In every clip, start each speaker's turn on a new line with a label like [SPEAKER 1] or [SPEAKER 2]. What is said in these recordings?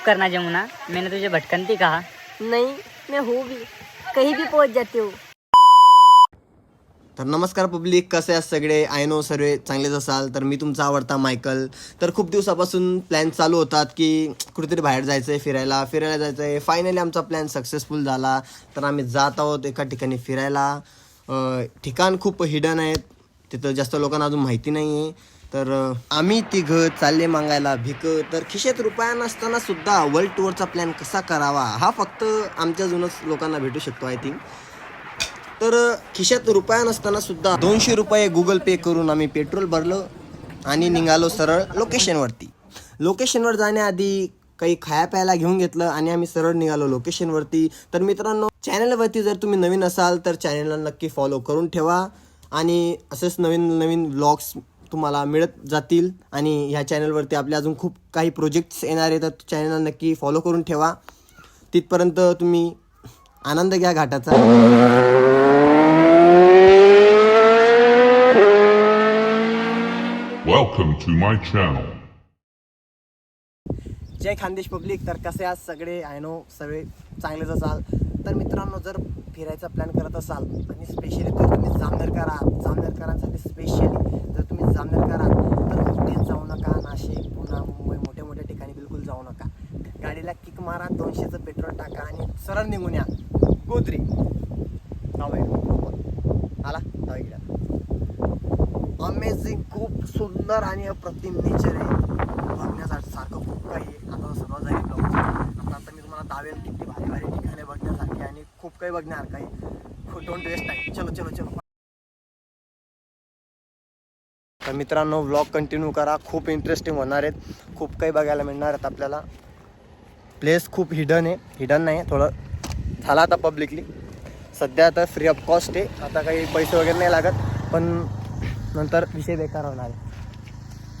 [SPEAKER 1] माफ करना जमुना। मैंने तुझे भटकंती कहा।
[SPEAKER 2] नहीं मैं हूँ भी। कहीं भी पहुंच जाती हूँ।
[SPEAKER 3] तर नमस्कार पब्लिक कसे आहेत सगळे? आय नो सर्व चांगलेच असाल तर मी तुमचा आवडता मायकल. तर खूप दिवसापासून प्लॅन चालू होतात की कुठेतरी बाहेर जायचं आहे फिरायला. फिरायला जायचं आहे फायनली आमचा प्लॅन सक्सेसफुल झाला. तर आम्ही जात आहोत एका ठिकाणी फिरायला. ठिकाण खूप हिडन आहेत. तिथं जास्त लोकांना अजून माहिती नाही आहे तर आम्ही तिघं चालले मागायला भिक. तर खिशेत रुपया नसताना सुद्धा वर्ल्ड टूरचा प्लॅन कसा करावा? हा फक्त आमच्या जुनच लोकांना भेटू शकतो आय थिंक तर खिशात रुपया नसताना सुद्धा दोनशे रुपये गुगल पे करून आम्ही पेट्रोल भरलं आणि निघालो सरळ लोकेशनवरती लोकेशनवर जाण्याआधी काही खाया प्यायला घेऊन घेतलं आणि आम्ही सरळ निघालो लोकेशनवरती तर मित्रांनो चॅनलवरती जर तुम्ही नवीन असाल तर चॅनलला नक्की फॉलो करून ठेवा. आणि असेच नवीन नवीन व्लॉग्स तुम्हाला मिळत जातील आणि ह्या चॅनलवरती आपले अजून खूप काही प्रोजेक्ट्स येणार आहेत. तर चॅनलला नक्की फॉलो करून ठेवा. तिथपर्यंत तुम्ही आनंद घ्या घाटाचा.
[SPEAKER 4] Welcome to my channel.
[SPEAKER 3] जय खानदेश पब्लिक. तर कसे आज सगळे? आय नो सगळे चांगलेच असाल. तर मित्रांनो जर फिरायचा प्लॅन करत असाल आणि स्पेशली जर तुम्ही जामनेरकर आहात. जामनेरकरांसाठी स्पेशली जर तर कुठेच जाऊ नका नाशिक पुणा मुंबई मोठ्या मोठ्या ठिकाणी बिलकुल जाऊ नका. गाडीला किक मारा दोनशेचं पेट्रोल टाका आणि सरळ निघून या. गोदरी. आला? नाव अमेझिंग खूप सुंदर आणि अप्रतिम नेचर आहे. बघण्यासाठी सारखं खूप काही आहे. आता सर्व जाईल ब्लॉग आता आता मी तुम्हाला दावेल किती भारी भारी ठिकाणे बघण्यासाठी आणि खूप काही बघण्यासारखं आहे डोंट वेस्ट टाईम चलो चलो चलो. तर मित्रांनो व्लॉग कंटिन्यू करा. खूप इंटरेस्टिंग होणार आहेत. खूप काही बघायला मिळणार आहेत आपल्याला. प्लेस खूप हिडन आहे. हिडन नाही थोडं झाला आता पब्लिकली सध्या आता फ्री ऑफ कॉस्ट आहे. आता काही पैसे वगैरे नाही लागत पण नंतर विषय बेकार होणार आहे.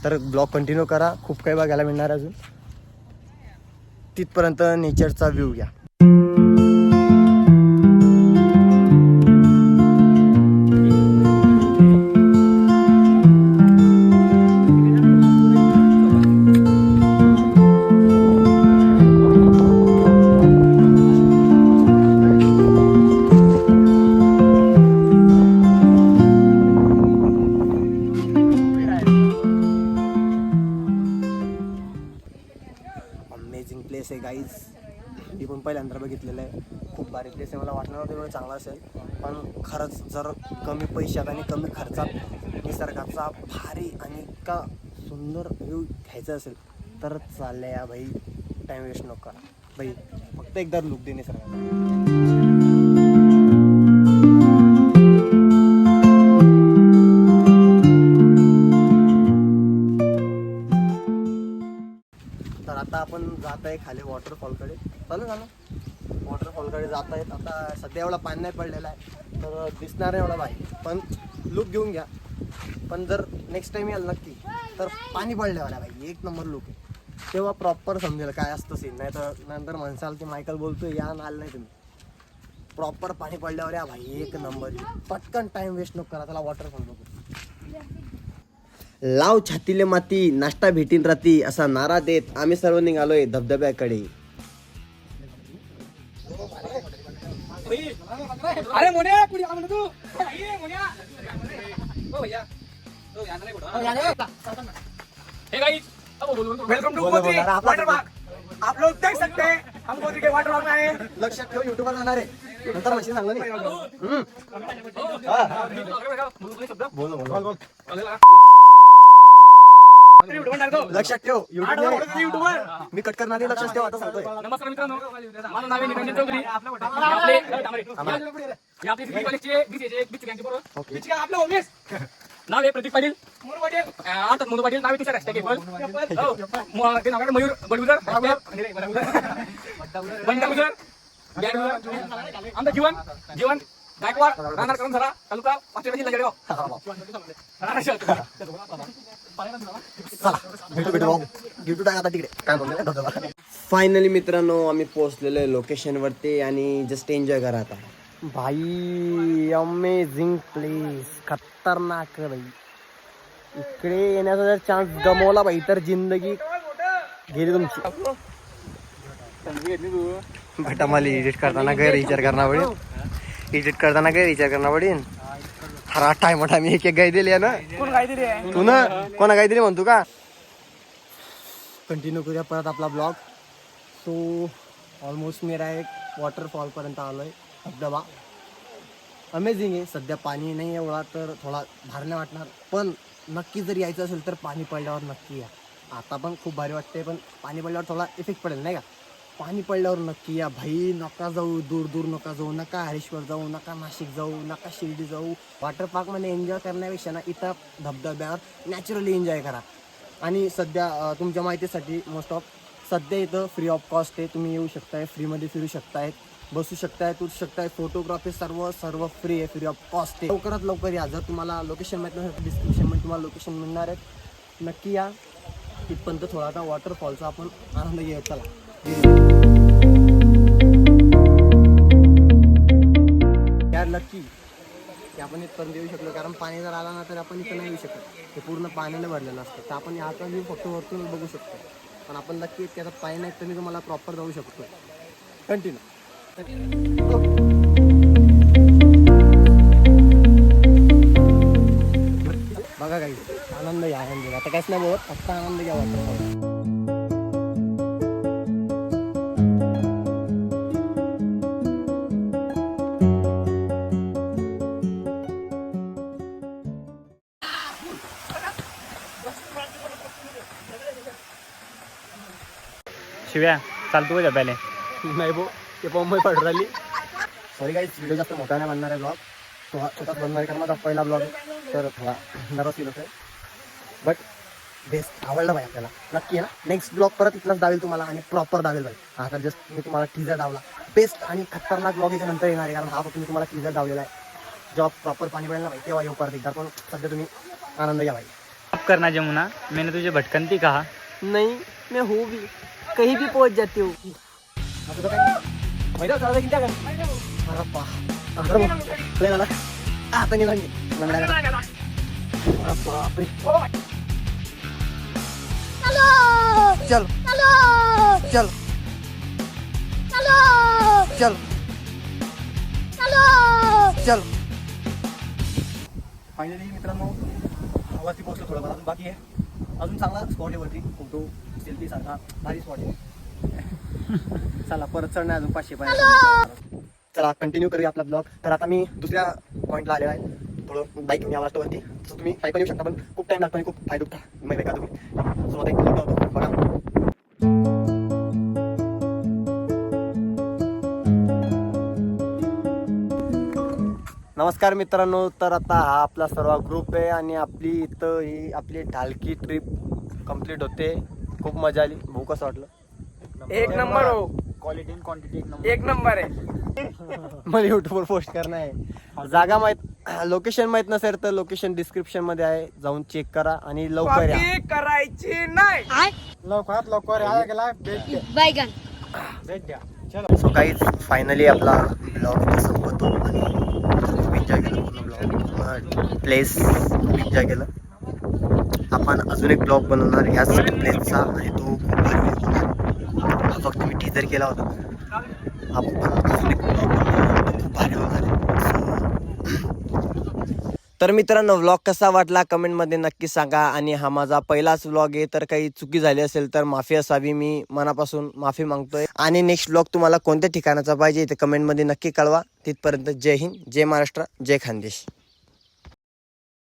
[SPEAKER 3] तर ब्लॉग कंटिन्यू करा. खूप काही बघायला मिळणार आहे अजून. तिथपर्यंत नेचरचा व्ह्यू घ्या. बघितलेलं आहे. खूप भारी प्लेस आहे. मला वाटणार नव्हतं एवढं चांगलं असेल. पण खरंच जर कमी पैशात आणि कमी खर्चात निसर्गाचा भारी आणि इतका सुंदर व्ह्यू घ्यायचा असेल तर चालल्या या भाई टाईम वेस्ट नको करा. भाई फक्त एकदा लुक दे निसर्गाला. तर आता आपण जात आहे खाली वॉटरफॉलकडे चालू झालं? वॉटरफॉलकडे जात आहेत. आता सध्या एवढा पाणी नाही पडलेला आहे. तर दिसणार नाही एवढा बाहेर पण लुक घेऊन घ्या. पण जर नेक्स्ट टाइम याल नक्की तर पाणी पडल्यावर आहे भाई एक नंबर लुक आहे. तेव्हा प्रॉपर समजेल काय असतं सीन नाही तर नंतर म्हणसाल की मायकल बोलतोय या आलं नाही तुम्ही. प्रॉपर पाणी पडल्यावर या भाई एक नंबर पटकन टाइम वेस्ट नको करा त्याला वॉटरफॉल बघू. लाव छातीले माती नाश्ता भेटीन राती असा नारा देत आम्ही सर्व निघालोय धबधब्याकडे.
[SPEAKER 5] अरे मोन्या कुणी काय म्हणतो हे गाइस वेलकम टू
[SPEAKER 3] आपला
[SPEAKER 5] वाटर पार्क आप लोग देख सकते हैं हम गोत्री के वाटर पार्क में आए हैं
[SPEAKER 3] लक्षात ठेव युट्यूबवर जाणार आहे. नंतर म्हणशील सांगलं नाही. हम्म. बोल बोल लक्षात ठेव युट्यूब
[SPEAKER 5] युट्यूबर
[SPEAKER 3] मी कट करणार लक्षात ठेव आता सांगतोय
[SPEAKER 5] नमस्कार मित्रांनो माझं नाव आहे निरंजन चौधरी आपले अ, थांबा रे. हे आपले श्री कॉलेजचे बीसीचे बीच गँगचे बरोबर बीच गँग आपलं होमेस नाव आहे प्रदीप पाटील मोरू पाटील नाव आहे हॅशटॅग हो. ते नाव आहे मयूर बडगुजर. आमचं जीवन जीवन गायकवाड राहणार करून झरा तालुका पाचशे जळगाव
[SPEAKER 3] फायनली मित्रांनो आम्ही पोहोचलेलो आहे लोकेशनवरती आणि जस्ट एन्जॉय करा आता. भाई अमेझिंग प्लेस खतरनाक भाई. इकडे येण्याचा जर चान्स गमवला भाई तर जिंदगी गेली तुमची. बट आम्हाला एडिट करताना गैर विचार करणार एडिट करताना गैर विचार करणार पडेल हरा टाइम टाइम एक एक गाय दिली आहे ना.
[SPEAKER 5] कोण काय
[SPEAKER 3] तू ना? कोणा काय दिली म्हणतो का? कंटिन्यू करूया परत आपला ब्लॉग सो ऑलमोस्ट मेरा एक वॉटरफॉलपर्यंत आलो आहे धबधबा. अमेझिंग आहे. सध्या पाणी नाही एवढा तर थोडा भार नाही वाटणार. पण नक्की जर यायचं असेल तर पाणी पडल्यावर नक्की या. आता पण खूप भारी वाटते पण पाणी पडल्यावर थोडा इफेक्ट पडेल नाही का? पाणी पडल्यावर नक्की या. भाई नका जाऊ दूर दूर नका जाऊ. नका हरेश्वर जाऊ नका नाशिक जाऊ नका शिर्डी जाऊ. वॉटर पार्कमध्ये एन्जॉय करण्यापेक्षा ना इथं धबधब्यावर नॅचरली एन्जॉय करा. आणि सध्या तुमच्या माहितीसाठी मोस्ट ऑफ सध्या इथं फ्री ऑफ कॉस्ट आहे. तुम्ही येऊ शकताय फ्रीमध्ये फिरू शकताय बसू शकताय तू शकताय. फोटोग्राफी सर्व सर्व फ्री आहे फ्री ऑफ कॉस्ट आहे. लवकरात लवकर या. जर तुम्हाला लोकेशन माहीत नसेल डिस्क्रिप्शनमध्ये तुम्हाला लोकेशन मिळणार आहे नक्की या. तिथपर्यंत थोडा आता वॉटरफॉलचा आपण आनंद घेऊया. चला. त्या लक्की की आपण इथपर्यंत येऊ शकलो कारण पाणी जर आला ना तर आपण इथं नाही येऊ शकत. ते पूर्ण पाण्याने भरलेलं असतं. तर आपण आता व्ह्यू फक्त वरतून बघू शकतो. पण आपण लक्की की आता पाणी नाही तर मी तुम्हाला प्रॉपर जाऊ शकतो. कंटिन्यू बघा काही आनंद घ्या आनंद आता काहीच नाही बोलत फक्त आनंद घ्या वाटतं
[SPEAKER 1] शिव्या. चालतो का पहिले.
[SPEAKER 3] नाही भाऊ ते मुंबई पडून राहिली. सॉरी काही व्हिडिओ जास्त मोठा नाही बनणार आहे ब्लॉग थोडा छोटाच बनणार आहे कारण माझा पहिला ब्लॉग आहे तर थोडा नर्वस फील होतोय. बट बेस्ट आवडलं पाहिजे आपल्याला. नक्की आहे ना? नेक्स्ट ब्लॉग परत इथलाच दावेल तुम्हाला आणि प्रॉपर दावेल पाहिजे हा तर जस्ट मी तुम्हाला टीजर दावला. बेस्ट आणि खतरनाक ब्लॉग याच्या नंतर येणार आहे कारण हा मी तुम्हाला टीजर दावलेला आहे. जॉब प्रॉपर पाणी पडेल ना पाहिजे तेव्हा येऊ परत एकदा. पण सध्या तुम्ही आनंद घ्या पाहिजे
[SPEAKER 1] करना जमुना. मैंने तुझे भटकंती कहा.
[SPEAKER 2] नहीं मैं हूँ भी. कहीं भी पहुंच जाती हूँ
[SPEAKER 3] असं तर काय माहिती आहे चालतं किती आहे का? अरे पा अरे मग, plane आला. आ, आता निघाली. लंगड्या करा. अरे बापरे. चल चल चल चल फायनली मित्रांनो वरती पोहोचलो थोडं अजून बाकी आहे अजून चांगला स्पॉट आहे वरती. फोटो सेल्फी सारखा. भारी स्पॉट आहे. चला परत चढणार अजून पाचशे पाहिजे चला कंटिन्यू करूया आपला ब्लॉग तर आता मी दुसऱ्या पॉईंटला आलेला आहे. थोडं बाईक मी आवाज वरती. तुम्ही बाईक पण येऊ शकता पण खूप टाइम लागतो आणि खूप आहे का तुम्ही? होतो बघा. नमस्कार मित्रांनो तर आता हा आपला सर्व ग्रुप आहे आणि आपली इथं ही आपली ढालकी ट्रिप कंप्लीट होते. खूप मजा आली. भाऊ कसं वाटलं?
[SPEAKER 5] एक नंबर हो.
[SPEAKER 1] क्वालिटी क्वांटिटी एक
[SPEAKER 5] नंबर. आहे.
[SPEAKER 3] मला युट्यूबवर पोस्ट करणं आहे. जागा माहीत लोकेशन माहीत नसेल तर लोकेशन डिस्क्रिप्शनमध्ये आहे. जाऊन चेक करा आणि लवकर या.
[SPEAKER 5] करायची नाही.
[SPEAKER 3] लवकरात लवकर या. गेला
[SPEAKER 2] बैगन
[SPEAKER 3] सो काही फायनली आपला ब्लॉग संपतो आणि खूप एन्जॉय केलं. पूर्ण ब्लॉग प्लेस एन्जॉय केलं. आपण अजून एक ब्लॉग बनवणार. ह्याच प्लेसचा आणि तो खूप भारी हा फक्त मी टीजर केला होता. आपण अजून एक ब्लॉग बनवणार. तो खूप भारी होणार आहे. तर मित्रांनो व्लॉग कसा वाटला कमेंटमध्ये नक्की सांगा. आणि हा माझा पहिलाच व्लॉग आहे तर काही चुकी झाली असेल तर माफी असावी मी मनापासून माफी मागतोय. आणि नेक्स्ट व्लॉग तुम्हाला कोणत्या ठिकाणाचा पाहिजे ते कमेंटमध्ये नक्की कळवा. तिथपर्यंत जय हिंद जय महाराष्ट्र जय खानदेश.